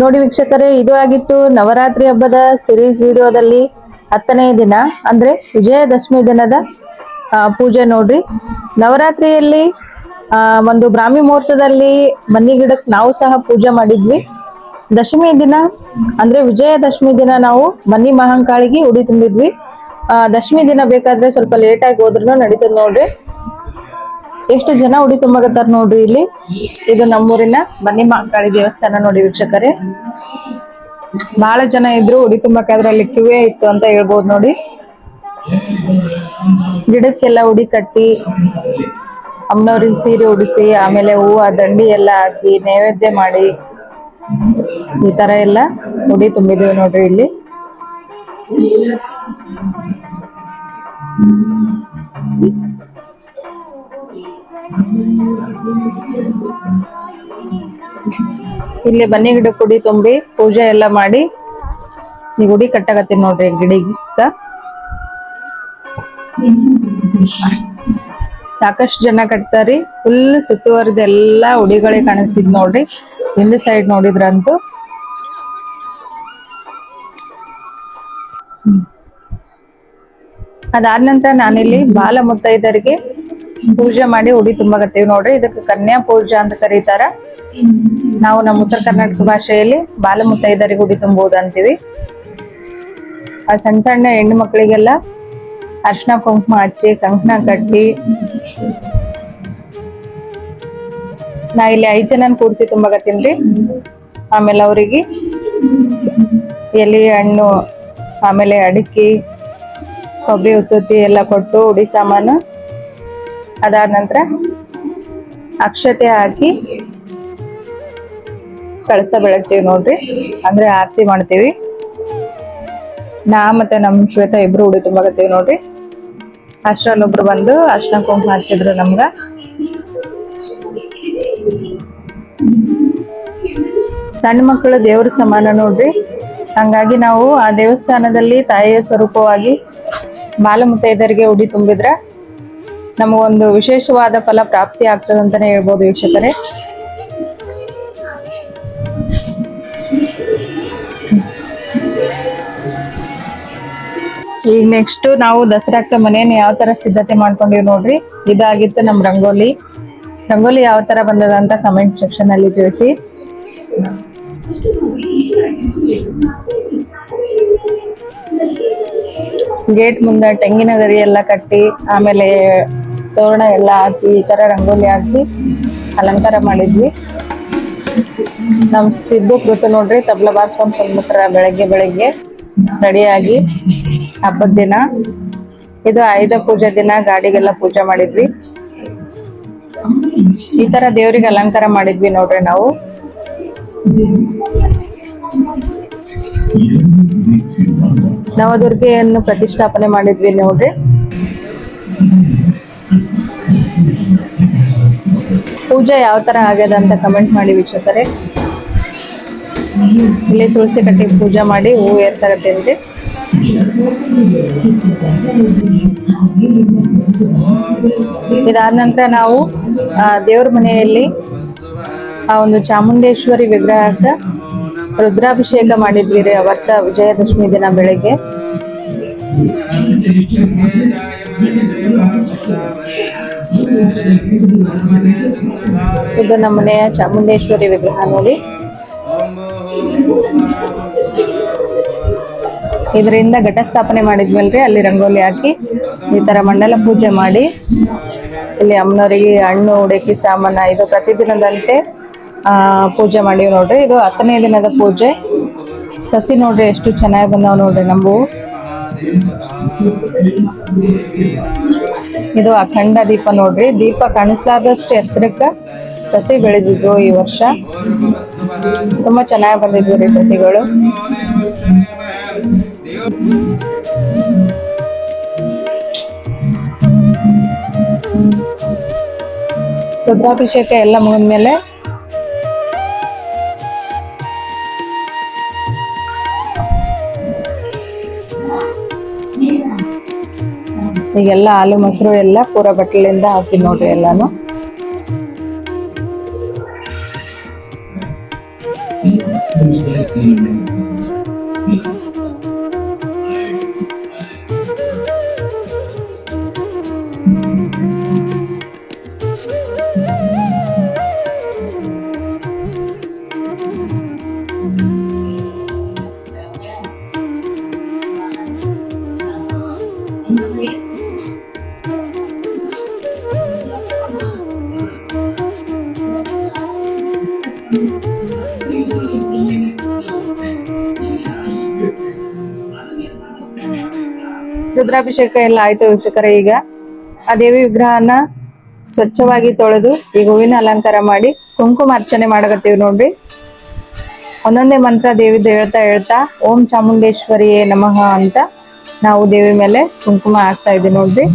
ನೋಡಿ ವೀಕ್ಷಕರೇ, ಇದು ಆಗಿತ್ತು ನವರಾತ್ರಿ ಹಬ್ಬದ ಸಿರೀಸ್ ವಿಡಿಯೋದಲ್ಲಿ ಹತ್ತನೇ ದಿನ, ಅಂದ್ರೆ ವಿಜಯದಶಮಿ ದಿನದ ಪೂಜೆ ನೋಡ್ರಿ. ನವರಾತ್ರಿಯಲ್ಲಿ ಒಂದು ಬ್ರಾಹ್ಮಿ ಮುಹೂರ್ತದಲ್ಲಿ ಬನ್ನಿ ಗಿಡಕ್ಕೆ ನಾವು ಸಹ ಪೂಜೆ ಮಾಡಿದ್ವಿ. ದಶಮಿ ದಿನ, ಅಂದ್ರೆ ವಿಜಯದಶಮಿ ದಿನ ನಾವು ಬನ್ನಿ ಮಹಾಂಕಾಳಿಗೆ ಉಡಿ ತುಂಬಿದ್ವಿ. ದಶಮಿ ದಿನ ಬೇಕಾದ್ರೆ ಸ್ವಲ್ಪ ಲೇಟ್ ಆಗಿ ಹೋದ್ರು ನಡೀತದ ನೋಡ್ರಿ. ಎಷ್ಟು ಜನ ಉಡಿ ತುಂಬಕತ್ತಾರ ನೋಡ್ರಿ ಇಲ್ಲಿ? ಇದು ನಮ್ಮೂರಿನ ಬನ್ನಿ ಮಾಕಾಳಿ ದೇವಸ್ಥಾನ ನೋಡಿ ವೀಕ್ಷಕರೇ. ಬಹಳ ಜನ ಇದ್ರು ಉಡಿ ತುಂಬಕಾದ್ರೆ ಅಲ್ಲಿ ಇತ್ತು ಅಂತ ಹೇಳ್ಬೋದು ನೋಡಿ. ಗಿಡಕ್ಕೆಲ್ಲ ಉಡಿ ಕಟ್ಟಿ ಅಮ್ಮನವ್ರಿಗೆ ಸೀರೆ ಉಡಿಸಿ, ಆಮೇಲೆ ಹೂವು, ದಂಡಿ ಎಲ್ಲ ಹಾಕಿ, ನೈವೇದ್ಯ ಮಾಡಿ, ಈ ತರ ಎಲ್ಲ ಉಡಿ ತುಂಬಿದೀವಿ ನೋಡ್ರಿ ಇಲ್ಲಿ. ಇಲ್ಲಿ ಬನ್ನಿ ಗಿಡ ಕುಡಿ, ತುಂಬಿ, ಪೂಜೆ ಎಲ್ಲ ಮಾಡಿ. ಈ ಗುಡಿ ಕಟ್ಟಾಗತ್ತೀನಿ ನೋಡ್ರಿ ಗಿಡಕ್ಕ ಸಾಕಷ್ಟು ಜನ ಕಟ್ತಾರಿ. ಫುಲ್ ಸುತ್ತುವರೆದ ಎಲ್ಲಾ ಉಡಿಗಳೇ ಕಾಣಿಸ್ತಿದ್ ನೋಡ್ರಿ. ಹಿಂದೆ ಸೈಡ್ ನೋಡಿದ್ರಂತೂ. ಅದಾದ ನಂತರ ನಾನಿಲ್ಲಿ ಬಾಲ ಮುತ್ತೈದರಿಗೆ ಪೂಜೆ ಮಾಡಿ ಉಡಿ ತುಂಬಕತ್ತೀವಿ ನೋಡ್ರಿ. ಇದಕ್ಕೆ ಕನ್ಯಾ ಪೂಜಾ ಅಂತ ಕರೀತಾರ. ನಾವು ನಮ್ಮ ಉತ್ತರ ಕರ್ನಾಟಕ ಭಾಷೆಯಲ್ಲಿ ಬಾಲ ಮುತ್ತೈದರಿಗೆ ಉಡಿ ತುಂಬುವುದು ಅಂತೀವಿ. ಆ ಸಣ್ಣ ಸಣ್ಣ ಹೆಣ್ಣು ಮಕ್ಕಳಿಗೆಲ್ಲ ಅರ್ಶಿನ ಕುಂಕುಮ ಹಚ್ಚಿ, ಕಂಕಣ ಕಟ್ಟಿ. ನಾ ಇಲ್ಲಿ ಐದ್ ಜನನ ಕೂಡಿಸಿ ತುಂಬಕತ್ತೀನ್ರಿ ಆಮೇಲೆ ಅವರಿಗೆ ಎಲೆ, ಹಣ್ಣು, ಆಮೇಲೆ ಅಡಿಕೆ, ಕೊಬ್ಬರಿ ಉತ್ತುತ್ತಿ ಎಲ್ಲ ಕೊಟ್ಟು ಉಡಿ ಸಾಮಾನು ಅದಾದ ನಂತರ ಅಕ್ಷತೆ ಹಾಕಿ ಕಳಸ ಬೆಳಗ್ತೀವಿ ನೋಡ್ರಿ. ಅಂದ್ರೆ ಆರತಿ ಮಾಡ್ತೀವಿ. ನಾ ಮತ್ತೆ ನಮ್ ಶ್ವೇತ ಇಬ್ರು ಉಡಿ ತುಂಬಾಕತ್ತೀವಿ ನೋಡ್ರಿ. ಅಷ್ಟ್ರಲ್ಲಿ ಒಬ್ರು ಬಂದು ಅರ್ಶನ ಕುಂಕುಮ ಹಚ್ಚಿದ್ರು ನಮ್ಗ. ಸಣ್ಣ ಮಕ್ಕಳು ದೇವ್ರ ಸಮಾನ ನೋಡ್ರಿ. ಹಂಗಾಗಿ ನಾವು ಆ ದೇವಸ್ಥಾನದಲ್ಲಿ ತಾಯಿಯ ಸ್ವರೂಪವಾಗಿ ಬಾಲ ಮುತ್ತೈದರಿಗೆ ಉಡಿ ತುಂಬಿದ್ರ ನಮಗೊಂದು ವಿಶೇಷವಾದ ಫಲ ಪ್ರಾಪ್ತಿ ಆಗ್ತದೆ ಅಂತಾನೆ ಹೇಳ್ಬೋದು ವೀಕ್ಷಕರೇ. ಈಗ ನೆಕ್ಸ್ಟ್ ನಾವು ದಸರಾಕ್ತ ಮನೇನ ಯಾವ ತರ ಸಿದ್ಧತೆ ಮಾಡ್ಕೊಂಡಿವಿ ನೋಡ್ರಿ. ಇದಾಗಿತ್ತು ನಮ್ ರಂಗೋಲಿ. ರಂಗೋಲಿ ಯಾವ ತರ ಬಂದದ ಅಂತ ಕಮೆಂಟ್ ಸೆಕ್ಷನ್ ಅಲ್ಲಿ ತಿಳಿಸಿ. ಗೇಟ್ ಮುಂದೆ ತೆಂಗಿನ ಗರಿ ಎಲ್ಲ ಕಟ್ಟಿ, ಆಮೇಲೆ ತೋರಣ ಎಲ್ಲ ಹಾಕಿ, ಈ ತರ ರಂಗೋಲಿ ಹಾಕಿ ಅಲಂಕಾರ ಮಾಡಿದ್ವಿ. ನಮ್ ಸಿದ್ದು ಕೃತ ನೋಡ್ರಿ, ತಬ್ಲ ಬಾರ್ಸ್ಕೊಂಡ್ ಬಂದ್ಬಿಟ್ರ ಬೆಳಗ್ಗೆ ಬೆಳಗ್ಗೆ ರೆಡಿಯಾಗಿ ಹಬ್ಬದ ದಿನ. ಇದು ಆಯುಧ ಪೂಜೆ ದಿನ, ಗಾಡಿಗೆಲ್ಲ ಪೂಜೆ ಮಾಡಿದ್ವಿ. ಈ ತರ ದೇವ್ರಿಗೆ ಅಲಂಕಾರ ಮಾಡಿದ್ವಿ ನೋಡ್ರಿ ನಾವು. ನವದುರ್ಗೆಯನ್ನು ಪ್ರತಿಷ್ಠಾಪನೆ ಮಾಡಿದ್ವಿ ನೋಡ್ರಿ. ಪೂಜೆ ಯಾವ ತರ ಆಗ್ಯದ ಅಂತ ಕಮೆಂಟ್ ಮಾಡಿ ವೀಕ್ಷಕರೇ. ಇಲ್ಲಿ ತುಳಸಿ ಕಟ್ಟಿ ಪೂಜೆ ಮಾಡಿ ಹೂ ಏರ್ಸಾಕತ್ತೇನ್ರಿ ಇದಾದ ನಂತರ ನಾವು ದೇವ್ರ ಮನೆಯಲ್ಲಿ ಆ ಒಂದು ಚಾಮುಂಡೇಶ್ವರಿ ವಿಗ್ರಹಕ್ಕ ರುದ್ರಾಭಿಷೇಕ ಮಾಡಿದ್ವಿ ರೀ ಅವತ್ತ ವಿಜಯದಶಮಿ ದಿನ ಬೆಳಗ್ಗೆ. ಇದು ನಮ್ಮ ಮನೆಯ ಚಾಮುಂಡೇಶ್ವರಿ ವಿಗ್ರಹ ನೋಡಿ. ಇದರಿಂದ ಘಟಸ್ಥಾಪನೆ ಮಾಡಿದ್ಮೇಲೆ ಅಲ್ಲಿ ರಂಗೋಲಿ ಹಾಕಿ ಈ ತರ ಮಂಡಲ ಪೂಜೆ ಮಾಡಿ. ಇಲ್ಲಿ ಅಮ್ಮನವರಿಗೆ ಹಣ್ಣು ಉಡಕಿ ಸಾಮಾನ, ಇದು ಪ್ರತಿದಿನದಂತೆ ಪೂಜೆ ಮಾಡೀವಿ ನೋಡ್ರಿ. ಇದು ಹತ್ತನೇ ದಿನದ ಪೂಜೆ. ಸಸಿ ನೋಡ್ರಿ ಎಷ್ಟು ಚೆನ್ನಾಗಿ ಬಂದವ ನೋಡ್ರಿ ನಮ್ಮವು ಇದು ಅಖಂಡ ದೀಪ ನೋಡ್ರಿ. ದೀಪ ಕಾಣಿಸ್ಲಾರ್ದಷ್ಟು ಎತ್ತರಕ್ಕೆ ಸಸಿ ಬೆಳೆದಿದ್ವು ಈ ವರ್ಷ. ತುಂಬಾ ಚೆನ್ನಾಗಿ ಬಂದಿದ್ವು ರೀ ಸಸಿಗಳು. ರುದ್ರಾಭಿಷೇಕ ಎಲ್ಲ ಮುಗಿದ್ಮೇಲೆ ಈಗೆಲ್ಲ ಹಾಲು ಮೊಸರು ಎಲ್ಲ ಪೂರ ಬಟ್ಟಲಿಂದ ಹಾಕಿ ನೋಡ್ರಿ ಎಲ್ಲಾನು. ರುದ್ರಾಭಿಷೇಕ ಎಲ್ಲ ಆಯ್ತು ವೀಕ್ಷಕರೇ, ಈಗ ಆ ದೇವಿ ವಿಗ್ರಹನ ಸ್ವಚ್ಛವಾಗಿ ತೊಳೆದು ಈಗ ಹೂವಿನ ಅಲಂಕಾರ ಮಾಡಿ ಕುಂಕುಮ ಅರ್ಚನೆ ಮಾಡಕತ್ತೀವಿ ನೋಡ್ರಿ. ಒಂದೊಂದೇ ಮಂತ್ರ ದೇವಿದ ಹೇಳ್ತಾ ಹೇಳ್ತಾ, ಓಂ ಚಾಮುಂಡೇಶ್ವರಿಯೇ ನಮಃ ಅಂತ ನಾವು ದೇವಿ ಮೇಲೆ ಕುಂಕುಮ ಹಾಕ್ತಾ ಇದ್ದೀವಿ ನೋಡ್ರಿ.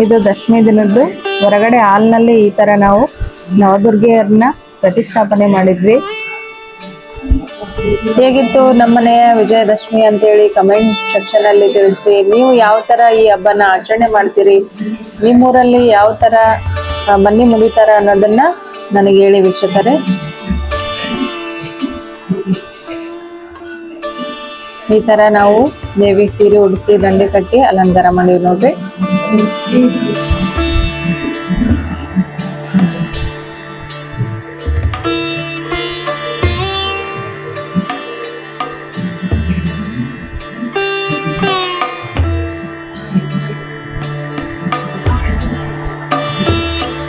ಇದು ದಶಮಿ ದಿನದ್ದು. ಹೊರಗಡೆ ಹಾಲ್ನಲ್ಲಿ ಈ ತರ ನಾವು ನವದುರ್ಗೆಯರನ್ನ ಪ್ರತಿಷ್ಠಾಪನೆ ಮಾಡಿದ್ವಿ. ಹೇಗಿತ್ತು ನಮ್ಮನೆಯ ವಿಜಯದಶಮಿ ಅಂತೇಳಿ ಕಮೆಂಟ್ ಸೆಕ್ಷನ್ ಅಲ್ಲಿ ತಿಳಿಸ್ರಿ. ನೀವು ಯಾವ ತರ ಈ ಹಬ್ಬನ ಆಚರಣೆ ಮಾಡ್ತೀರಿ? ನಿಮ್ಮೂರಲ್ಲಿ ಯಾವ ತರ ಬನ್ನಿ ಮುಡಿತಾರ ಅನ್ನೋದನ್ನ ನನಗೆ ಹೇಳಿ ವೀಕ್ಷಕರೇ. ಈ ತರ ನಾವು ದೇವಿಗೆ ಸೀರೆ ಉಡಿಸಿ ದಂಡೆ ಕಟ್ಟಿ ಅಲಂಕಾರ ಮಾಡಿವಿ ನೋಡ್ರಿ.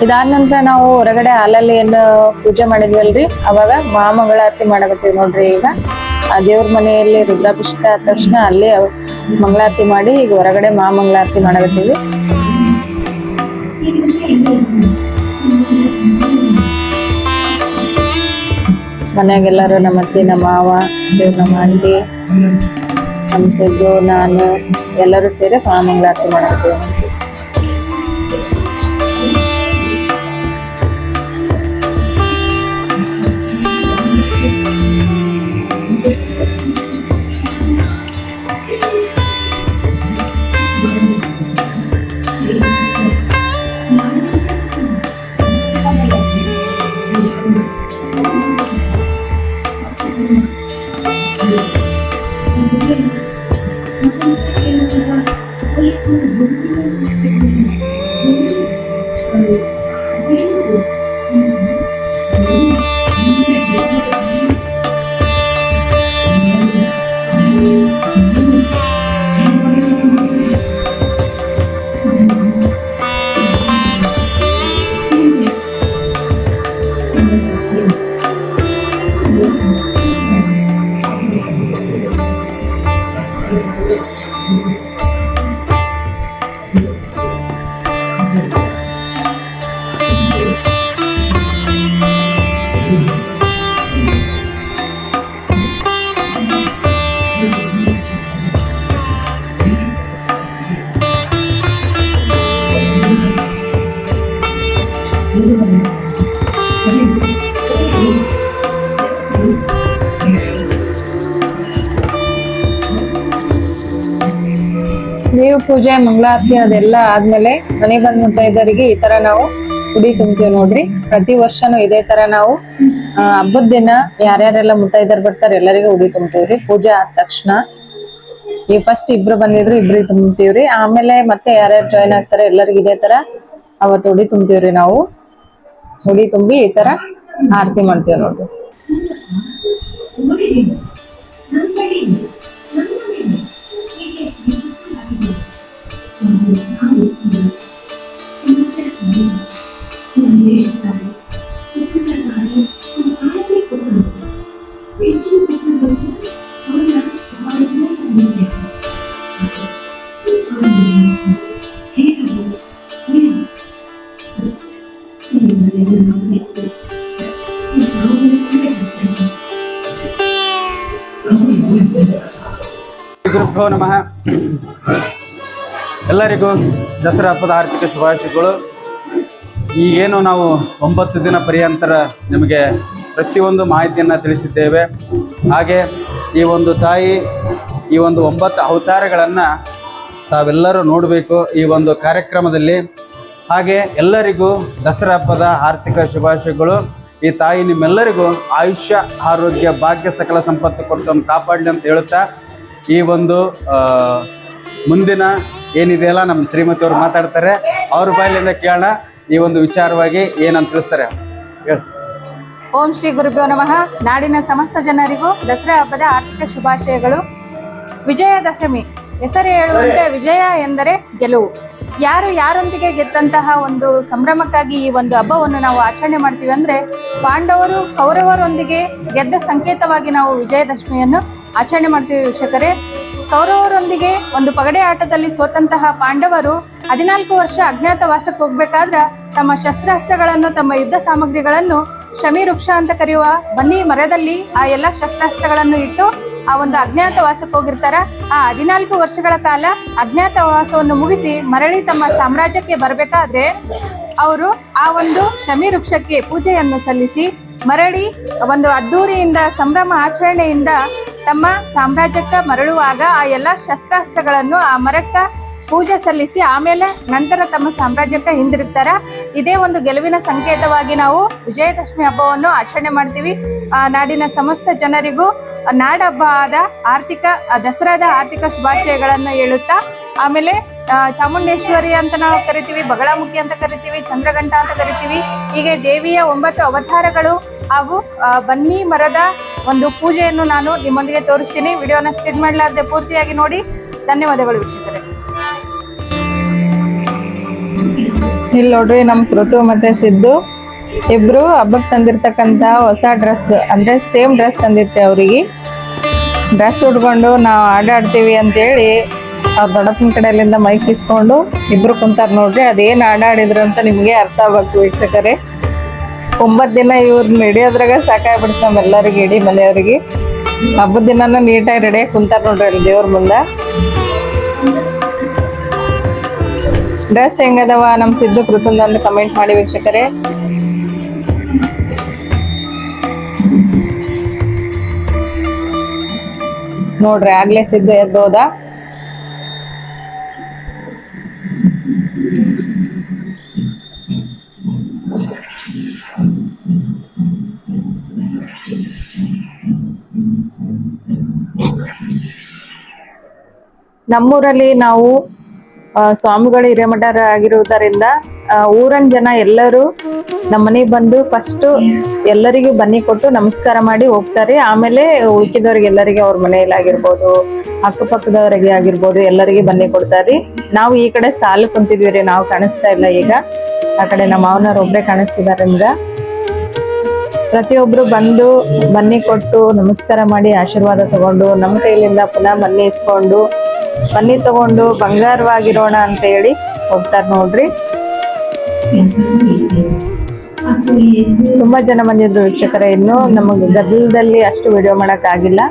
ಇದಾದ ನಂತರ ನಾವು ಹೊರಗಡೆ ಹಾಲಲ್ಲಿ ಏನು ಪೂಜೆ ಮಾಡಿದ್ವಲ್ರಿ? ಅವಾಗ ಮಹಾಮಂಗಳಾರತಿ ಮಾಡಕತ್ತೀವಿ ನೋಡ್ರಿ ಈಗ. ಆ ದೇವ್ರ ಮನೆಯಲ್ಲಿ ರುದ್ರಾಭಿಷೇಕ ಆದ ತಕ್ಷಣ ಅಲ್ಲಿ ಮಂಗಳಾರತಿ ಮಾಡಿ ಈಗ ಹೊರಗಡೆ ಮಹಾಮಂಗಳಾರತಿ ಮಾಡಕತ್ತೀವಿ. ಮನೆಯಾಗೆಲ್ಲರೂ ನಮ್ಮ ಅತ್ತಿ, ನಮ್ಮ ಮಾವ, ದೇವ್ರ ನಮ್ಮ ಆಂಟಿ ನಮ್ಮ ಸಿದ್ದು, ನಾನು ಎಲ್ಲರೂ ಸೇರಿ ಮಹಾಮಂಗಳಾರತಿ ಮಾಡಕತ್ತೀವಿ. ನೋಡ್ರಿ. ನೀವು ಪೂಜೆ, ಮಂಗಳಾರತಿ ಅದೆಲ್ಲ ಆದ್ಮೇಲೆ ಮನೆ ಬಂದ್ ಮುತ್ತೈದರಿಗೆ ಈ ತರ ನಾವು ಉಡಿ ತುಂಬ್ತೀವಿ ನೋಡ್ರಿ. ಪ್ರತಿ ವರ್ಷನೂ ಇದೇ ತರ ನಾವು ಹಬ್ಬದ ದಿನ ಯಾರ್ಯಾರೆಲ್ಲ ಮುತ್ತೈದರ್ ಬರ್ತಾರೆ ಎಲ್ಲರಿಗೂ ಉಡಿ ತುಂಬ್ತೀವ್ರಿ. ಪೂಜೆ ಆದ ತಕ್ಷಣ ಈ ಫಸ್ಟ್ ಇಬ್ರು ಬಂದಿದ್ರು ಇಬ್ರಿಗೆ ತುಂಬ್ತೀವ್ರಿ. ಆಮೇಲೆ ಮತ್ತೆ ಯಾರ್ಯಾರು ಜಾಯ್ನ್ ಆಗ್ತಾರೆ ಎಲ್ಲರಿಗೂ ಇದೇ ತರ ಅವತ್ತು ಉಡಿ ತುಂಬ್ತೀವ್ರಿ ನಾವು. ಉಡಿ ತುಂಬಿ ಈ ತರ ಆರತಿ ಮಾಡ್ತೀವಿ ನೋಡ್ರಿ. ಎಲ್ಲರಿಗೂ ದಸರಾ ಹಬ್ಬದ ಆರ್ಥಿಕ ಶುಭಾಶಯಗಳು. ಈಗೇನು ನಾವು ಒಂಬತ್ತು ದಿನ ಪರ್ಯಂತರ ನಿಮಗೆ ಪ್ರತಿಯೊಂದು ಮಾಹಿತಿಯನ್ನು ತಿಳಿಸಿದ್ದೇವೆ. ಹಾಗೆ ಈ ಒಂದು ತಾಯಿ, ಈ ಒಂದು ಒಂಬತ್ತು ಅವತಾರಗಳನ್ನು ತಾವೆಲ್ಲರೂ ನೋಡಬೇಕು. ಈ ಒಂದು ಕಾರ್ಯಕ್ರಮದಲ್ಲಿ ಹಾಗೆ ಎಲ್ಲರಿಗೂ ದಸರಾ ಹಬ್ಬದ ಆರ್ಥಿಕ ಶುಭಾಶಯಗಳು. ಈ ತಾಯಿ ನಿಮ್ಮೆಲ್ಲರಿಗೂ ಆಯುಷ್ಯ, ಆರೋಗ್ಯ, ಭಾಗ್ಯ, ಸಕಲ ಸಂಪತ್ತು ಕೊಟ್ಟು ಕಾಪಾಡಲಿ ಅಂತ ಹೇಳುತ್ತಾ, ಈ ಒಂದು ಮುಂದಿನ ಏನಿದೆಯಲ್ಲ ನಮ್ಮ ಶ್ರೀಮತಿ ಅವರು ಮಾತಾಡ್ತಾರೆ. ಅವ್ರ ಬಾಯಿಲಿಂದ ಕೇಳೋಣ, ಈ ಒಂದು ವಿಚಾರವಾಗಿ ಏನಂತ ತಿಳಿಸ್ತಾರೆ. ಓಂ ಶ್ರೀ ಗುರುಭ್ಯೋ ನಮಃ. ನಾಡಿನ ಸಮಸ್ತ ಜನರಿಗೂ ದಸರಾ ಹಬ್ಬದ ಆರ್ಥಿಕ ಶುಭಾಶಯಗಳು. ವಿಜಯದಶಮಿ. ಹೆಸರು ಹೇಳುವಂತೆ ವಿಜಯ ಎಂದರೆ ಗೆಲುವು. ಯಾರು ಯಾರೊಂದಿಗೆ ಗೆದ್ದಂತಹ ಒಂದು ಸಂಭ್ರಮಕ್ಕಾಗಿ ಈ ಒಂದು ಹಬ್ಬವನ್ನು ನಾವು ಆಚರಣೆ ಮಾಡ್ತೀವಿ ಅಂದ್ರೆ ಪಾಂಡವರು ಕೌರವರೊಂದಿಗೆ ಗೆದ್ದ ಸಂಕೇತವಾಗಿ ನಾವು ವಿಜಯದಶಮಿಯನ್ನು ಆಚರಣೆ ಮಾಡ್ತೀವಿ ವೀಕ್ಷಕರೇ. ಕೌರವರೊಂದಿಗೆ ಒಂದು ಪಗಡೆ ಆಟದಲ್ಲಿ ಸೋತಂತಹ ಪಾಂಡವರು ಹದಿನಾಲ್ಕು ವರ್ಷ ಅಜ್ಞಾತವಾಸಕ್ಕೆ ಹೋಗ್ಬೇಕಾದ್ರ ತಮ್ಮ ಶಸ್ತ್ರಾಸ್ತ್ರಗಳನ್ನು ತಮ್ಮ ಯುದ್ಧ ಸಾಮಗ್ರಿಗಳನ್ನು ಶಮಿ ವೃಕ್ಷ ಅಂತ ಕರೆಯುವ ಬನ್ನಿ ಮರದಲ್ಲಿ ಆ ಎಲ್ಲ ಶಸ್ತ್ರಾಸ್ತ್ರಗಳನ್ನು ಇಟ್ಟು ಆ ಒಂದು ಅಜ್ಞಾತವಾಸಕ್ಕೆ ಹೋಗಿರ್ತಾರ. ಆ ಹದಿನಾಲ್ಕು ವರ್ಷಗಳ ಕಾಲ ಅಜ್ಞಾತವಾಸವನ್ನು ಮುಗಿಸಿ ಮರಳಿ ತಮ್ಮ ಸಾಮ್ರಾಜ್ಯಕ್ಕೆ ಬರಬೇಕಾದ್ರೆ ಅವರು ಆ ಒಂದು ಶಮಿ ವೃಕ್ಷಕ್ಕೆ ಪೂಜೆಯನ್ನು ಸಲ್ಲಿಸಿ ಮರಳಿ ಒಂದು ಅದ್ದೂರಿಯಿಂದ ಸಂಭ್ರಮ ಆಚರಣೆಯಿಂದ ತಮ್ಮ ಸಾಮ್ರಾಜ್ಯಕ್ಕೆ ಮರಳುವಾಗ ಆ ಎಲ್ಲ ಶಸ್ತ್ರಾಸ್ತ್ರಗಳನ್ನು ಆ ಮರಕ್ಕ ಪೂಜೆ ಸಲ್ಲಿಸಿ ಆಮೇಲೆ ನಂತರ ತಮ್ಮ ಸಾಮ್ರಾಜ್ಯಕ್ಕೆ ಹಿಂದಿರುಗ್ತಾರ. ಇದೇ ಒಂದು ಗೆಲುವಿನ ಸಂಕೇತವಾಗಿ ನಾವು ವಿಜಯದಶಮಿ ಹಬ್ಬವನ್ನು ಆಚರಣೆ ಮಾಡ್ತೀವಿ. ನಾಡಿನ ಸಮಸ್ತ ಜನರಿಗೂ ನಾಡ ಹಬ್ಬ ಆದ ಆರ್ಥಿಕ ದಸರಾದ ಆರ್ಥಿಕ ಶುಭಾಶಯಗಳನ್ನು ಹೇಳುತ್ತಾ, ಆಮೇಲೆ ಚಾಮುಂಡೇಶ್ವರಿ ಅಂತ ನಾವು ಕರಿತೀವಿ, ಬಗಳಾಮುಖಿ ಅಂತ ಕರಿತೀವಿ ಚಂದ್ರಗಂಟ ಅಂತ ಕರಿತೀವಿ. ಹೀಗೆ ದೇವಿಯ ಒಂಬತ್ತು ಅವತಾರಗಳು ಹಾಗೂ ಬನ್ನಿ ಮರದ ಒಂದು ಪೂಜೆಯನ್ನು ನಾನು ನಿಮ್ಮೊಂದಿಗೆ ತೋರಿಸ್ತೀನಿ. ವಿಡಿಯೋನ ಸ್ಕಿಡ್ ಮಾಡಲಾರ್ದೆ ಪೂರ್ತಿಯಾಗಿ ನೋಡಿ. ಧನ್ಯವಾದಗಳು ವೀಕ್ಷಕರೇ. ಇಲ್ಲಿ ನೋಡ್ರಿ ನಮ್ಮ ಕೃತು ಮತ್ತೆ ಸಿದ್ದು. ಇಬ್ರು ಹಬ್ಬಕ್ಕೆ ತಂದಿರ್ತಕ್ಕಂತ ಹೊಸ ಡ್ರೆಸ್, ಅಂದ್ರೆ ಸೇಮ್ ಡ್ರೆಸ್ ತಂದಿತ್ತೆ ಅವ್ರಿಗೆ. ಡ್ರೆಸ್ ಉಟ್ಕೊಂಡು ನಾವು ಆಡಾಡ್ತೀವಿ ಅಂತೇಳಿ ಅವ್ರ ದೊಡ್ಡಪ್ಪನ ಕಡೆಯಲ್ಲಿಂದ ಮೈಕ್ ಇಸ್ಕೊಂಡು ಇಬ್ರು ಕುಂತಾರ ನೋಡ್ರಿ. ಅದೇನು ಆಡಾಡಿದ್ರು ಅಂತ ನಿಮಗೆ ಅರ್ಥ ಆಗ್ಬೇಕು ವೀಕ್ಷಕರೇ. ಒಂಬತ್ತು ದಿನ ಇವ್ರನ್ನ ಹಿಡಿಯೋದ್ರಾಗ ಸಾಕಾಗ್ಬಿಡ್ತು ನಮ್ಮೆಲ್ಲರಿಗೆ ಇಡೀ ಮನೆಯವ್ರಿಗೆ. ಹಬ್ಬದ ದಿನಾನ ನೀಟಾಗಿ ರೆಡಿಯಾಗಿ ಕುಂತಾರ ನೋಡ್ರಿ ಅಲ್ಲಿ ದೇವ್ರ ಮುಂದೆ. ಡ್ರೆಸ್ ಹೆಂಗದವ ನಮ್ ಸಿದ್ದು ಕೃತಂದ ಕಮೆಂಟ್ ಮಾಡಿ ವೀಕ್ಷಕರೇ. ನೋಡ್ರಿ ಆಗ್ಲೇ ಸಿದ್ದು ಎದ್ದೋದ. ನಮ್ಮೂರಲ್ಲಿ ನಾವು ಸ್ವಾಮಿಗಳು ಹಿರೇಮಠರ ಆಗಿರುವುದರಿಂದ ಆ, ಊರನ್ ಜನ ಎಲ್ಲರೂ ನಮ್ಮ ಬಂದು ಫಸ್ಟ್ ಎಲ್ಲರಿಗೂ ಬನ್ನಿ ಕೊಟ್ಟು ನಮಸ್ಕಾರ ಮಾಡಿ ಹೋಗ್ತಾರೆ. ಆಮೇಲೆ ಉಳ್ಕಿದವ್ರಿಗೆ ಎಲ್ಲರಿಗೆ ಅವ್ರ ಮನೆಯಲ್ಲಿ ಆಗಿರ್ಬೋದು ಅಕ್ಕಪಕ್ಕದವರಿಗೆ ಆಗಿರ್ಬೋದು ಎಲ್ಲರಿಗೆ ಬನ್ನಿ ಕೊಡ್ತಾರೆ. ನಾವು ಈ ಕಡೆ ಸಾಲು ಕುಂತಿದ್ವಿ ರೀ ನಾವು ಕಾಣಿಸ್ತಾ ಇಲ್ಲ ಈಗ. ಆ ಕಡೆ ನಮ್ಮ ಮಾವನವ್ರು ಒಬ್ರೇ ಕಾಣಿಸ್ತಿದಾರಿಂದ ಪ್ರತಿಯೊಬ್ರು ಬಂದು ಬನ್ನಿ ಕೊಟ್ಟು ನಮಸ್ಕಾರ ಮಾಡಿ ಆಶೀರ್ವಾದ ತಗೊಂಡು ನಮ್ಮ ಕೈಲಿಂದ ಪುನಃ ಬನ್ನಿ ಇಸ್ಕೊಂಡು, ಬನ್ನಿ ತಗೊಂಡು ಬಂಗಾರವಾಗಿರೋಣ ಅಂತ ಹೇಳಿ ಹೋಗ್ತಾರೆ ನೋಡ್ರಿ. ತುಂಬಾ ಜನ ಬಂದಿದ್ರು ವೀಕ್ಷಕರ, ಇನ್ನು ನಮಗೆ ಗದ್ದಲದಲ್ಲಿ ಅಷ್ಟು ವಿಡಿಯೋ ಮಾಡಕ್ ಆಗಿಲ್ಲ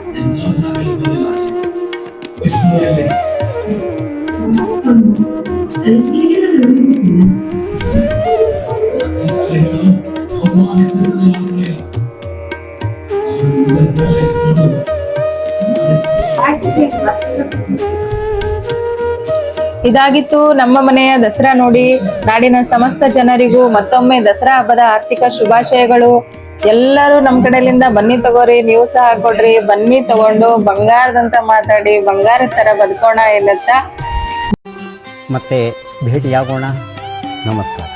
ಇದಾಗಿತ್ತು ನಮ್ಮ ಮನೆಯ ದಸರಾ ನೋಡಿ, ನಾಡಿನ ಸಮಸ್ತ ಜನರಿಗೂ ಮತ್ತೊಮ್ಮೆ ದಸರಾ ಹಬ್ಬದ ಆರ್ಥಿಕ ಶುಭಾಶಯಗಳು. ಎಲ್ಲರೂ ನಮ್ಮ ಕಡೆಲಿಂದ ಬನ್ನಿ ತಗೋರಿ, ನೀವು ಸಹ ಕೊಡ್ರಿ ಬನ್ನಿ ತಗೊಂಡು ಬಂಗಾರದಂತ ಮಾತಾಡಿ, ಬಂಗಾರದ ತರ ಬದುಕೋಣ ಎನ್ನುತ್ತಾ. ಮತ್ತೆ ಭೇಟಿಯಾಗೋಣ. ನಮಸ್ಕಾರ.